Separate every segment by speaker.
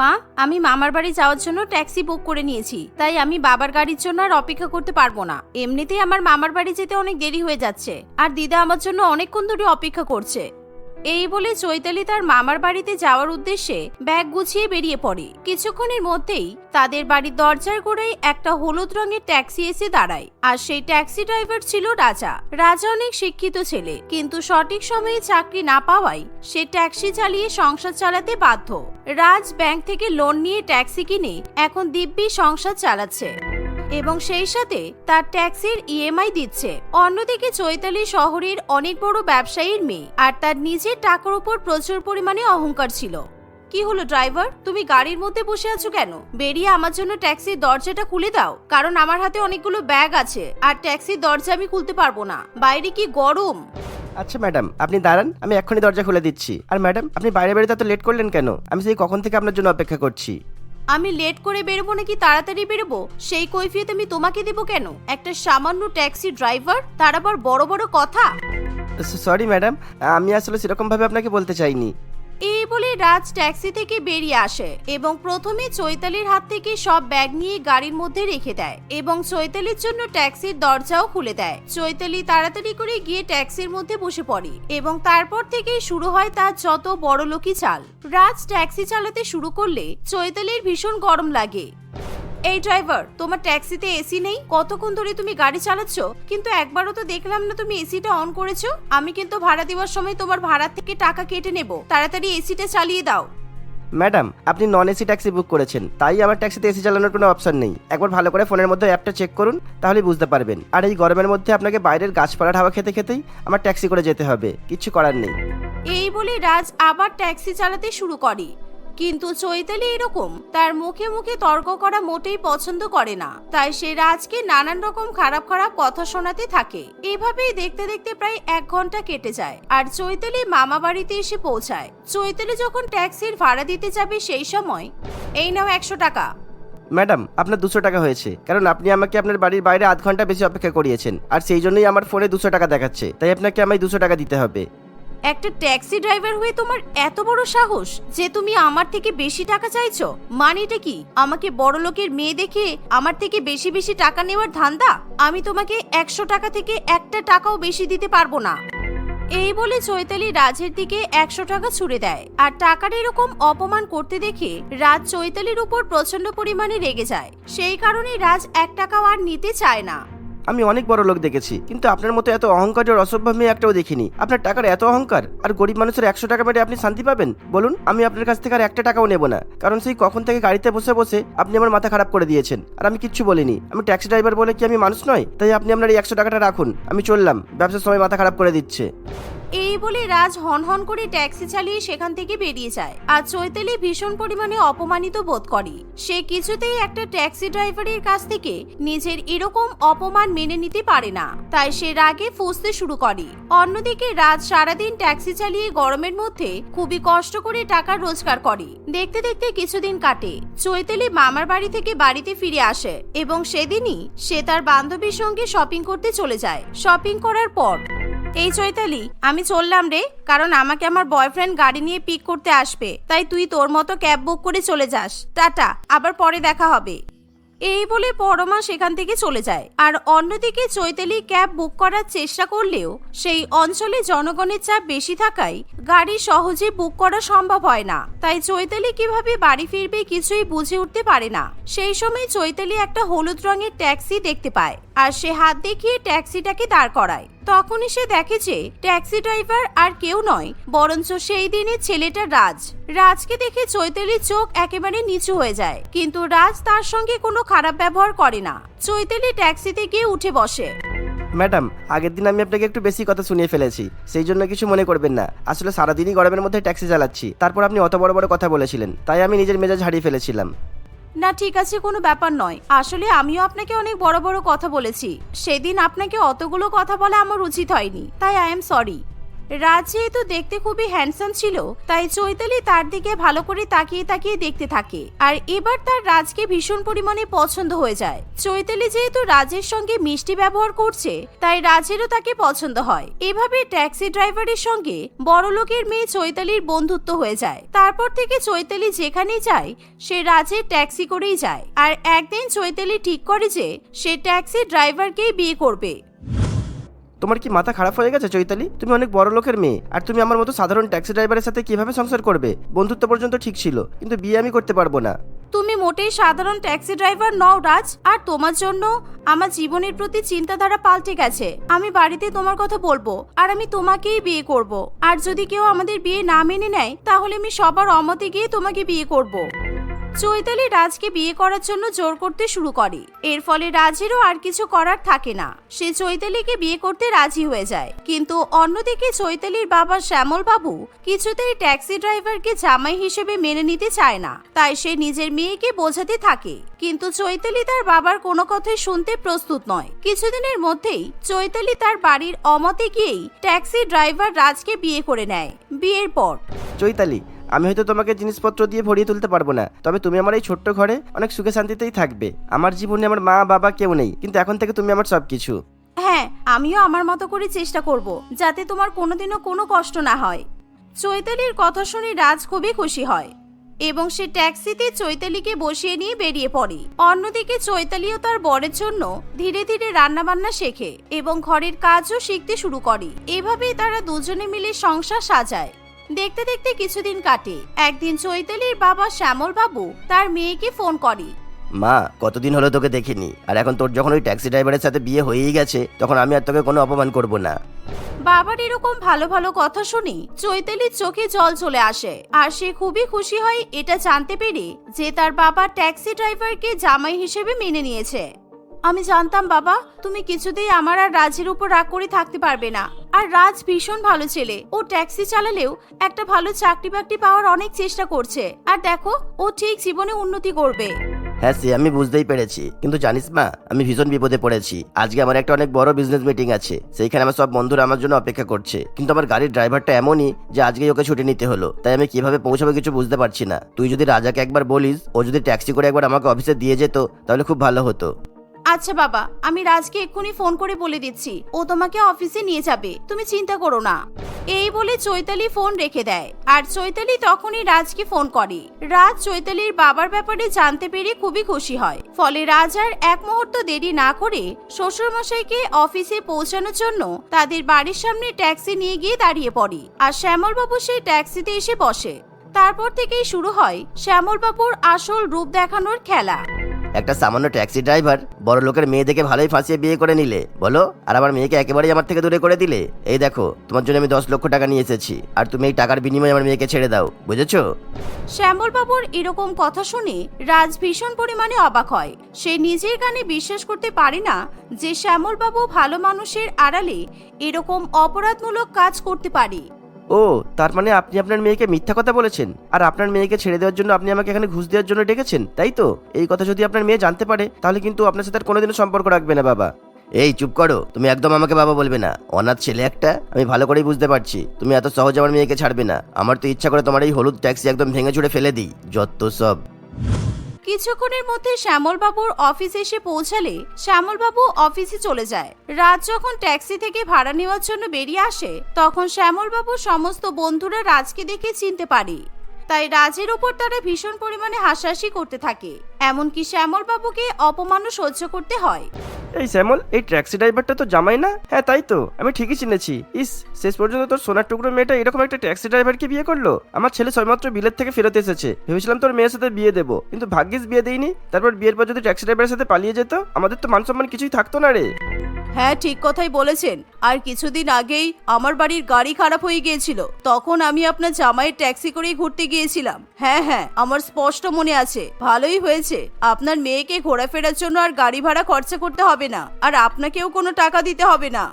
Speaker 1: মা, আমি মামার বাড়ি যাওয়ার জন্য ট্যাক্সি বুক করে নিয়েছি, তাই আমি বাবার গাড়ির জন্য আর অপেক্ষা করতে পারব না। এমনিতেই আমার মামার বাড়ি যেতে অনেক দেরি হয়ে যাচ্ছে, আর দিদা আমার জন্য অনেকক্ষণ ধরে অপেক্ষা করছে। এই বলে চৈতালি তার মামার বাড়িতে যাওয়ার উদ্দেশ্যে ব্যাগ গুছিয়ে বেরিয়ে পড়ে। কিছুক্ষণের মধ্যেই তাদের বাড়ির দরজার গোড়ায় একটা হলুদ রঙের ট্যাক্সি এসে দাঁড়ায়। আর সেই ট্যাক্সি ড্রাইভার ছিল রাজা। রাজা অনেক শিক্ষিত ছেলে, কিন্তু সঠিক সময়ে চাকরি না পাওয়ায় সে ট্যাক্সি চালিয়ে সংসার চালাতে বাধ্য। রাজ ব্যাংক থেকে লোন নিয়ে ট্যাক্সি কিনে এখন দিব্যি সংসার চালাচ্ছে। এবং সেই সাথে তার ট্যাক্সির ইএমআই দিচ্ছে। অন্যদিকে চৈতালি শহরের অনেক বড় ব্যবসায়ীর মেয়ে আর তার নিজের টাকার উপর প্রচুর পরিমাণে অহংকার ছিল। কি হলো ড্রাইভার? তুমি গাড়ির মধ্যে বসে আছো কেন? বেরিয়ে আমার জন্য ট্যাক্সির দরজাটা খুলে দাও, কারণ আমার হাতে অনেকগুলো ব্যাগ আছে আর ট্যাক্সির দরজা আমি খুলতে পারব না। বাইরে কি গরম?
Speaker 2: আচ্ছা ম্যাডাম, আপনি দাঁড়ান, আমি এক্ষুনি দরজা খুলে দিচ্ছি। আর ম্যাডাম, আপনি বাইরে বেরোতে এত লেট করলেন কেন? আমি সেই কখন থেকে আপনার জন্য অপেক্ষা করছি।
Speaker 1: আমি লেট করে বেরোবো নাকি তাড়াতাড়ি বেরোবো? সেই কৈফিয়ত আমি তোমাকে দেব কেন? একটা সামান্য ট্যাক্সি ড্রাইভার, তার আবার বড় বড় কথা।
Speaker 2: সরি ম্যাডাম, আমি আসলে সেরকমভাবে আপনাকে বলতে চাইনি।
Speaker 1: এই বলে রাজ ট্যাক্সি থেকে বেরিয়ে আসে এবং প্রথমে চৈতালির হাত থেকে সব ব্যাগ নিয়ে গাড়ির মধ্যে রেখে দেয় এবং চৈতালির জন্য ট্যাক্সির দরজাও খুলে দেয়। চৈতালি তাড়াতাড়ি করে গিয়ে ট্যাক্সির মধ্যে বসে পড়ে এবং তারপর থেকেই শুরু হয় তার যত বড় লোকই চাল। রাজ ট্যাক্সি চালাতে শুরু করলে চৈতালির ভীষণ গরম লাগে। এই ড্রাইভার তোমার ট্যাক্সিতে এসি নেই? কতক্ষণ ধরে তুমি গাড়ি চালাচ্ছ? কিন্তু একবারও তো দেখলাম না তুমি এসিটা অন করেছ। আমি কিন্তু ভাড়া দেওয়ার সময় তোমার ভাড়া থেকে টাকা কেটে নেব। তাড়াতাড়ি এসিটা চালিয়ে দাও।
Speaker 2: ম্যাডাম আপনি নন এসি ট্যাক্সি বুক করেছেন। তাই আমার ট্যাক্সিতে এসি চালানোর কোনো অপশন নেই। একবার ভালো করে ফোনের মধ্যে অ্যাপটা চেক করুন তাহলেই বুঝতে পারবেন। আর এই গরমের মধ্যে আপনাকে বাইরের গাছপালার হাওয়া খেতে খেতেই আমার ট্যাক্সি করে যেতে হবে। কিচ্ছু করার নেই।
Speaker 1: এই বলে রাজ আবার ট্যাক্সি চালাতে শুরু করে। কিন্তু চৈতালি এরকম, তার মুখে মুখে তর্ক করা মোটেই পছন্দ করে না। তাই সে রাজকে নানান রকম খারাপ খারাপ কথা শোনাতে থাকে। এভাবেই দেখতে দেখতে প্রায় এক ঘণ্টা কেটে যায় আর চৈতালি মামা বাড়িতে এসে পৌঁছায়। চৈতালি যখন ট্যাক্সির ভাড়া দিতে যাবে সেই সময়, এই নাও একশো টাকা।
Speaker 2: ম্যাডাম, আপনার দুশো টাকা হয়েছে, কারণ আপনি আমাকে আপনার বাড়ির বাইরে আধ ঘণ্টা বেশি অপেক্ষা করিয়েছেন, আর সেই জন্যই আমার ফোনে দুশো টাকা দেখাচ্ছে, তাই আপনাকে আমায় দুশো টাকা দিতে হবে।
Speaker 1: একটা ট্যাক্সি ড্রাইভার হয়ে তোমার এত বড় সাহস যে তুমি আমার থেকে বেশি টাকা চাইছো? মানেটা কি? আমাকে বড় লোকের মেয়ে দেখে আমার থেকে বেশি বেশি টাকা নেওয়ার ধান্দা? আমি তোমাকে একশো টাকা থেকে একটা টাকাও বেশি দিতে পারব না। এই বলে চৈতালি রাজের দিকে একশো টাকা ছুড়ে দেয়। আর টাকার এরকম অপমান করতে দেখে রাজ চৈতালির উপর প্রচণ্ড পরিমাণে রেগে যায়। সেই কারণে রাজ এক টাকাও আর নিতে চায় না।
Speaker 2: আমি অনেক বড় লোক দেখেছি, কিন্তু আপনার মতো এত অহংকার আর অসভ্য মেয়ে একটাও দেখিনি। আপনার টাকার এত অহংকার, আর গরিব মানুষের একশো টাকা মেরে আপনি শান্তি পাবেন? বলুন, আমি আপনার কাছ থেকে আর একটা টাকাও নেব না, কারণ সেই কখন থেকে গাড়িতে বসে বসে আপনি আমার মাথা খারাপ করে দিয়েছেন, আর আমি কিচ্ছু বলিনি। আমি ট্যাক্সি ড্রাইভার বলে কি আমি মানুষ নয়? তাই আপনি আপনার এই একশো টাকাটা রাখুন, আমি চললাম। ব্যবসার সময় মাথা খারাপ করে দিচ্ছে।
Speaker 1: এই বলে রাজ হনহন করে ট্যাক্সি চালিয়ে সেখান থেকে বেরিয়ে যায়। আর চৈতালি ভীষণ পরিমাণে অপমানিত বোধ করে। সে কিছুতেই একটা ট্যাক্সি ড্রাইভারের কাছ থেকে নিজের এরকম অপমান মেনে নিতে পারে না। তাই সে রাগে ফুসতে শুরু করে। অন্যদিকে রাজ সারাদিন ট্যাক্সি চালিয়ে গরমের মধ্যে খুবই কষ্ট করে টাকা রোজগার করে। দেখতে দেখতে কিছুদিন কাটে। চৈতালি মামার বাড়ি থেকে বাড়িতে ফিরে আসে এবং সেদিনই সে তার বান্ধবীর সঙ্গে শপিং করতে চলে যায়। শপিং করার পর এই চৈতালি, আমি চললাম রে, কারণ আমাকে আমার বয়ফ্রেন্ড গাড়ি নিয়ে পিক করতে আসবে। তাই তুই তোর মতো ক্যাব বুক করে চলে যাস। টাটা, আবার পরে দেখা হবে। এই বলে পরমা সেখান থেকে চলে যায়। আর অন্যদিকে চৈতালি ক্যাব বুক করার চেষ্টা করলেও সেই অঞ্চলে জনগণের চাপ বেশি থাকায় গাড়ি সহজে বুক করা সম্ভব হয় না। তাই চৈতালি কীভাবে বাড়ি ফিরবে কিছুই বুঝে উঠতে পারে না। সেই সময় চৈতালি একটা হলুদ রঙের ট্যাক্সি দেখতে পায়। আর সে হাত দেখিয়ে ট্যাক্সিটাকে দাঁড় করায়। তখনই সে দেখে যে ট্যাক্সি ড্রাইভার আর কেউ নয়, বরঞ্চ সেই দিনের ছেলেটা রাজ। রাজকে দেখে চৈতালির চোখ একেবারে নিচু হয়ে যায়, কিন্তু রাজ তার সঙ্গে কোনো খারাপ ব্যবহার করে না। চৈতালি ট্যাক্সিতে গিয়ে উঠে বসে।
Speaker 2: ম্যাডাম, আগের দিন আমি আপনাকে একটু বেশি কথা শুনিয়ে ফেলেছি, সেই জন্য কিছু মনে করবেন না। আসলে সারাদিনই গরমের মধ্যে ট্যাক্সি চালাচ্ছি, তারপর আপনি অত বড় বড় কথা বলেছিলেন, তাই আমি নিজের মেজাজ হারিয়ে ফেলেছিলাম।
Speaker 1: না, ঠিক আছে, কোনো ব্যাপার নয়। আসলে আমিও আপনাকে অনেক বড় বড় কথা বলেছি। সেদিন আপনাকে অতগুলো কথা বলা আমার উচিত হয়নি, তাই আই এম সরি। রাজ যেহেতু দেখতে খুবই হ্যান্ডসাম ছিল, তাই চৈতালি তার দিকে ভালো করে তাকিয়ে তাকিয়ে দেখতে থাকে। আর এবার তার রাজকে ভীষণ পরিমাণে পছন্দ হয়ে যায়। চৈতালি যেহেতু রাজের সঙ্গে মিষ্টি ব্যবহার করছে, তাই রাজেরও তাকে পছন্দ হয়। এভাবে ট্যাক্সি ড্রাইভারের সঙ্গে বড়লোকের মেয়ে চৈতালির বন্ধুত্ব হয়ে যায়। তারপর থেকে চৈতালি যেখানেই যায়, সে রাজের ট্যাক্সি করেই যায়। আর একদিন চৈতালি ঠিক করে যে, সে ট্যাক্সি ড্রাইভারকেই বিয়ে করবে।
Speaker 2: তোমার কি মাথা খারাপ হয়ে গেছে, চৈতালি? তুমি অনেক বড় লোকের মেয়ে, আর তুমি আমার মতো সাধারণ ট্যাক্সি ড্রাইভারের সাথে কীভাবে সংসার করবে? বন্ধুত্ব পর্যন্ত ঠিক ছিল, কিন্তু বিয়ে আমি করতে পারব না।
Speaker 1: তুমি মোটেই সাধারণ ট্যাক্সি ড্রাইভার নও, রাজ। আর তোমার জন্য আমার জীবনের প্রতি চিন্তাধারা পাল্টে গেছে। আমি বাড়িতে তোমার কথা বলব, আর আমি তোমাকেই বিয়ে করব। আর যদি কেউ আমাদের বিয়ে না মেনে নেয়, তাহলে আমি সবার অমতে গিয়ে তোমাকে বিয়ে করব। চৈতালি রাজকে বিয়ে করার জন্য জোর করতে শুরু করে। এর ফলে রাজেরও আর কিছু করার থাকে না। সে চৈতালিকে বিয়ে করতে রাজি হয়ে যায়। কিন্তু অন্যদিকে চৈতালির বাবা শ্যামল বাবু কিছুতেই ট্যাক্সি ড্রাইভারকে জামাই হিসেবে মেনে নিতে চায় না। তাই সে নিজের মেয়েকে বোঝাতে থাকে। কিন্তু চৈতালি তার বাবার কোনো কথাই শুনতে প্রস্তুত নয়। কিছুদিনের মধ্যেই চৈতালি তার বাড়ির অমতে গিয়েই ট্যাক্সি ড্রাইভার রাজকে বিয়ে করে নেয়। বিয়ের পর
Speaker 2: চৈতালি আমি হয়তো তোমাকে জিনিসপত্র দিয়ে ভরিয়ে তুলতে পারব না। তবে তুমি আমার এই ছোট্ট ঘরে অনেক সুখে শান্তিতেই থাকবে। আমার জীবনে আমার মা, বাবা কেউ নেই, কিন্তু এখন থেকে তুমি আমার সব কিছু
Speaker 1: হ্যাঁ আমিও আমার মতো করে চেষ্টা করব, যাতে তোমার কোনোদিনও কোনো কষ্ট না হয়। চৈতালির কথা শুনে রাজ খুবই খুশি হয় এবং সে ট্যাক্সিতে চৈতালিকে বসিয়ে নিয়ে বেরিয়ে পড়ে। অন্যদিকে চৈতালিও তার বরের জন্য ধীরে ধীরে রান্নাবান্না শেখে এবং ঘরের কাজও শিখতে শুরু করে। এভাবেই তারা দুজনে মিলে সংসার সাজায়। দেখতে দেখতে কিছুদিন কাটে। একদিন চৈতালির বাবা শ্যামল বাবু তার মেয়েকে ফোন করে।
Speaker 2: মা কতদিন হলো তোকে দেখিনি? আর এখন তোর যখন ওই ট্যাক্সি ড্রাইভারের সাথে বিয়ে হয়েই গেছে তখন আমি আর তোকে কোনো অপমান করব না।
Speaker 1: বাবার এরকম ভালো ভালো কথা শুনে চৈতালির চোখে জল চলে আসে। আর সে খুবই খুশি হয় এটা জানতে পেরে যে তার বাবা ট্যাক্সি ড্রাইভারকে জামাই হিসেবে মেনে নিয়েছে। আমি জানতাম বাবা তুমি কিছুতেই আমার আর রাজের উপর রাগ করে থাকতে পারবে না। আর রাজ ভীষণ ভালো ছেলে। ও ট্যাক্সি চালালেও একটা ভালো চাকরি বাকরি পাওয়ার অনেক চেষ্টা করছে। আর দেখো, ও ঠিক জীবনে উন্নতি করবে।
Speaker 2: হ্যাঁ সে, আমি বুঝতেই পেরেছি। কিন্তু জানিস মা, আমি ভীষণ বিপদে পড়েছি। আজকে আমার একটা অনেক বড় বিজনেস মিটিং আছে। সেইখানে আমার সব বন্ধুরা আমার জন্য অপেক্ষা করছে। কিন্তু আমার গাড়ির ড্রাইভারটা এমনই যে আজকে ওকে ছুটি নিতে হলো। তাই আমি কীভাবে পৌঁছাবো কিছু বুঝতে পারছি না। তুই যদি রাজাকে একবার বলিস, ও যদি ট্যাক্সি করে একবার আমাকে অফিসে দিয়ে যেত, তাহলে খুব ভালো হতো।
Speaker 1: আচ্ছা বাবা, আমি রাজকে এক্ষুনি ফোন করে বলে দিচ্ছি। ও তোমাকে অফিসে নিয়ে যাবে। তুমি চিন্তা করো না। এই বলে চৈতালি ফোন রেখে দেয়। আর চৈতালি তখনই রাজকে ফোন করে। রাজ চৈতালির বাবার ব্যাপারে জানতে পেরে খুবই খুশি হয়। ফলে রাজ আর এক মুহূর্ত দেরি না করে শ্বশুরমশাইকে অফিসে পৌঁছানোর জন্য তাদের বাড়ির সামনে ট্যাক্সি নিয়ে গিয়ে দাঁড়িয়ে পড়ে। আর শ্যামলবাবু সেই ট্যাক্সিতে এসে বসে। তারপর থেকেই শুরু হয় শ্যামলবাবুর আসল রূপ দেখানোর খেলা।
Speaker 2: একটা সামান্য ট্যাক্সি ড্রাইভার বড় লোকের মেয়ে দেখে ভালোই ফাঁসিয়ে বিয়ে করে নিলে। বলো? আর আমার মেয়েকে একেবারেই আমার থেকে দূরে করে দিলে? এই দেখো, তোমার জন্য আমি দশ লক্ষ টাকা নিয়ে এসেছি। আর তুমি এই টাকার বিনিময়ে আমার মেয়েকে ছেড়ে দাও, বুঝেছ?
Speaker 1: শ্যামলবাবুর এরকম কথা শুনে রাজ ভীষণ পরিমাণে অবাক হয়। সে নিজের কানে বিশ্বাস করতে পারে না যে শ্যামলবাবু ভালো মানুষের আড়ালে এরকম অপরাধমূলক কাজ করতে পারে।
Speaker 2: ও, তার মানে আপনি আপনার মেয়েকে মিথ্যা কথা বলেছেন। আর আপনার মেয়েকে ছেড়ে দেওয়ার জন্য আপনি আমাকে এখানে ঘুষ দেওয়ার জন্য ডেকেছেন, তাই তো? এই কথা যদি আপনার মেয়ে জানতে পারে, তাহলে কিন্তু আপনার সাথে আর কোনোদিনও সম্পর্ক রাখবে না, বাবা। এই, চুপ করো। তুমি একদম আমাকে বাবা বলবে না। অনাথ ছেলে একটা, আমি ভালো করেই বুঝতে পারছি। তুমি এত সহজে আমার মেয়েকে ছাড়বে না। আমার তো ইচ্ছা করে তোমার এই হলুদ ট্যাক্সি একদম ভেঙে চুড়ে ফেলে দিই, যত সব।
Speaker 1: কিছুক্ষণের মধ্যে শ্যামলবাবুর অফিস এসে পৌঁছালে শ্যামলবাবু অফিসে চলে যায়। রাজ যখন ট্যাক্সি থেকে ভাড়া নেওয়ার জন্য বেরিয়ে আসে, তখন শ্যামলবাবুর সমস্ত বন্ধুরা রাজকে দেখে চিনতে পারে। তাই রাজের উপর তারা ভীষণ পরিমাণে হাসাহাসি করতে থাকে। এমনকি শ্যামলবাবুকে অপমানও সহ্য করতে হয়।
Speaker 2: এই শ্যামল, এই ট্যাক্সি ড্রাইভারটা তো জামাই না? হ্যাঁ তাই তো। আমি ঠিকই চিনেছি। ইস, শেষ পর্যন্ত তোর সোনার টুকরো মেয়েটা এরকম একটা ট্যাক্সি ড্রাইভারকে বিয়ে করল? আমার ছেলে ছয়মাত্র বিলের থেকে ফেরত এসেছে। ভেবেছিলাম তোর মেয়ের সাথে বিয়ে দেবো। কিন্তু ভাগ্যিস বিয়ে দেইনি। তারপর বিয়ের পর যদি ট্যাক্সি ড্রাইভারের সাথে পালিয়ে যেত, আমাদের তো মান সম্মান কিছুই থাকতো না রে।
Speaker 1: হ্যাঁ ঠিক কথাই বলেছেন। আর কিছুদিন আগেই আমার বাড়ির গাড়ি খারাপ হয়ে গিয়েছিল। তখন আমি আপনার জামাইয়ের ট্যাক্সি করেই ঘুরতে গিয়েছিলাম। হ্যাঁ হ্যাঁ আমার স্পষ্ট মনে আছে। ভালোই হয়েছে। আপনার মেয়েকে ঘোরাফেরার জন্য আর গাড়ি ভাড়া খরচা করতে হবে না। আর আপনাকেও কোনো টাকা দিতে হবে না।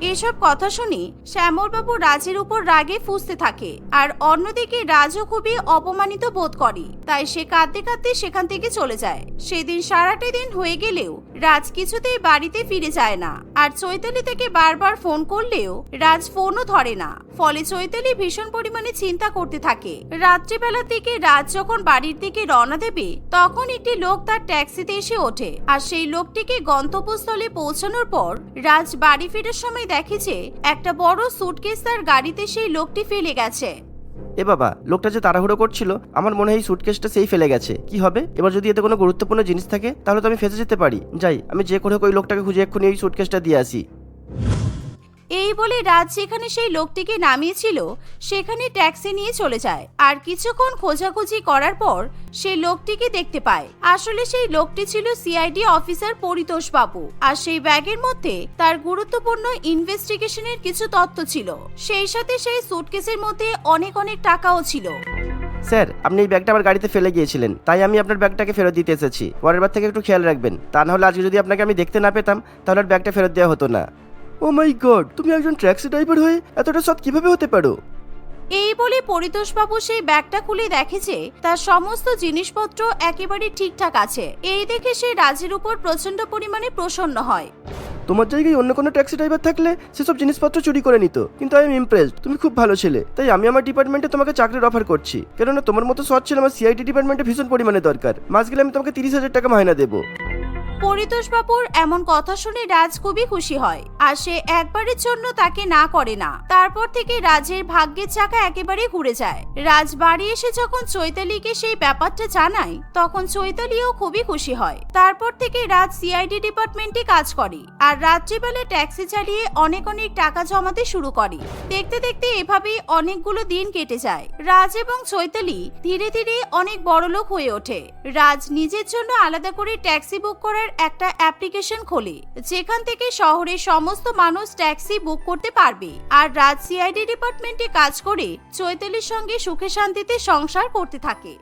Speaker 1: এসব কথা শুনে শ্যামলবাবু রাজের উপর রাগে ফুঁসতে থাকে আর অন্যদিকে রাজও খুবই অপমানিত বোধ করে। তাই সে কাঁদতে কাঁদতে সেখান থেকে চলে যায়। সেদিন সারাটা দিন হয়ে গেলেও রাজ কিছুতেই বাড়িতে ফিরে যায় না। আর চৈতালি থেকে বারবার ফোন করলেও রাজ ফোনও ধরে না। ফলে চৈতালি ভীষণ পরিমাণে চিন্তা করতে থাকে। রাত্রিবেলার দিকে রাজ যখন বাড়ির দিকে রওনা দেবে, তখন একটি লোক তার ট্যাক্সিতে এসে ওঠে। আর সেই লোকটিকে গন্তব্যস্থলে পৌঁছানোর পর রাজ বাড়ি ফেরার সময় দেখে যে একটা বড় সুটকেস তার গাড়িতে সেই লোকটি ফেলে গেছে।
Speaker 2: এ বাবা, লোকটা যে তাড়াহুড়ো করছিল, আমার মনে হয় সুটকেসটা সেই ফেলে গেছে। কি হবে? এবার যদি এতে কোনো গুরুত্বপূর্ণ জিনিস থাকে, তাহলে তো আমি ফেঁসে যেতে পারি। যাই, আমি যে করে ওই লোকটাকে খুঁজে এক্ষুনি ওই সুটকেসটা দিয়ে আসি।
Speaker 1: এই বলে রাজ যেখানে সেই লোকটিকে নামিয়েছিল, সেখানে ট্যাক্সি নিয়ে চলে যায়। আর কিছুক্ষণ খোঁজাখুঁজি করার পর সেই লোকটিকে দেখতে পায়। আসলে সেই লোকটি ছিল সিআইডি অফিসার পরিতোষ বাবু। আর সেই ব্যাগের মধ্যে তার গুরুত্বপূর্ণ ইনভেস্টিগেশনের কিছু তথ্য ছিল। সেই সাথে সেই সুটকেসের মধ্যে অনেক অনেক টাকাও ছিল।
Speaker 2: স্যার, আপনি এই ব্যাগটা আমার গাড়িতে ফেলে গিয়েছিলেন। তাই আমি আপনার ব্যাগটাকে ফেরত দিতে এসেছি। পরের বার থেকে একটু খেয়াল রাখবেন। তা না হলে আজকে যদি আপনাকে আমি দেখতে না পেতাম, তাহলে ব্যাগটা ফেরত দেওয়া হতো না। ও মাই গড তুমি একজন ট্যাক্সি ড্রাইভার হয়ে এতটা সৎ কীভাবে হতে পারো?
Speaker 1: এই বলে পরিতোষবাবু সেই ব্যাগটা খুলে দেখে যে তার সমস্ত জিনিসপত্র একেবারে ঠিকঠাক আছে। এই দেখে সে রাজের উপর প্রচণ্ড পরিমাণে প্রসন্ন হয়।
Speaker 2: তোমার জায়গায় অন্য কোনো ট্যাক্সি ড্রাইভার থাকলে সেসব জিনিসপত্র চুরি করে নিত কিন্তু আই এম ইমপ্রেসড তুমি খুব ভালো ছেলে তাই আমি আমার ডিপার্টমেন্টে তোমাকে চাকরির অফার করছি। কেননা তোমার মতো সৎ ছেলে আমার সিআইডি ডিপার্টমেন্টে ভীষণ পরিমাণে দরকার। মাস গেলে আমি তোমাকে তিরিশ হাজার টাকা মাইনা দেবো।
Speaker 1: পরিতোষবাবুর এমন কথা শুনে রাজ খুবই খুশি হয়, আর সে একবারের জন্য তাকে না করে না। তারপর থেকে রাজের ভাগ্যের চাকা একেবারে ঘুরে যায়। রাজ বাড়ি এসে যখন চৈতালিকে সেই ব্যাপারটা জানায়, তখন চৈতালিও খুবই খুশি হয়। তারপর থেকে রাজ সিআইডি ডিপার্টমেন্টে কাজ করে, আর রাত্রিবেলা ট্যাক্সি চালিয়ে অনেক অনেক টাকা জমাতে শুরু করে। দেখতে দেখতে এভাবেই অনেকগুলো দিন কেটে যায়। রাজ এবং চৈতালি ধীরে ধীরে অনেক বড়লোক হয়ে ওঠে। রাজ নিজের জন্য আলাদা করে ট্যাক্সি বুক করার একটা অ্যাপ্লিকেশন খোলে, যেখান থেকে শহরের সমস্ত মানুষ ট্যাক্সি বুক করতে পারবে। আর রাজ সিআইডি ডিপার্টমেন্টে কাজ করে চৈতালির সঙ্গে সুখে শান্তিতে সংসার করতে থাকে।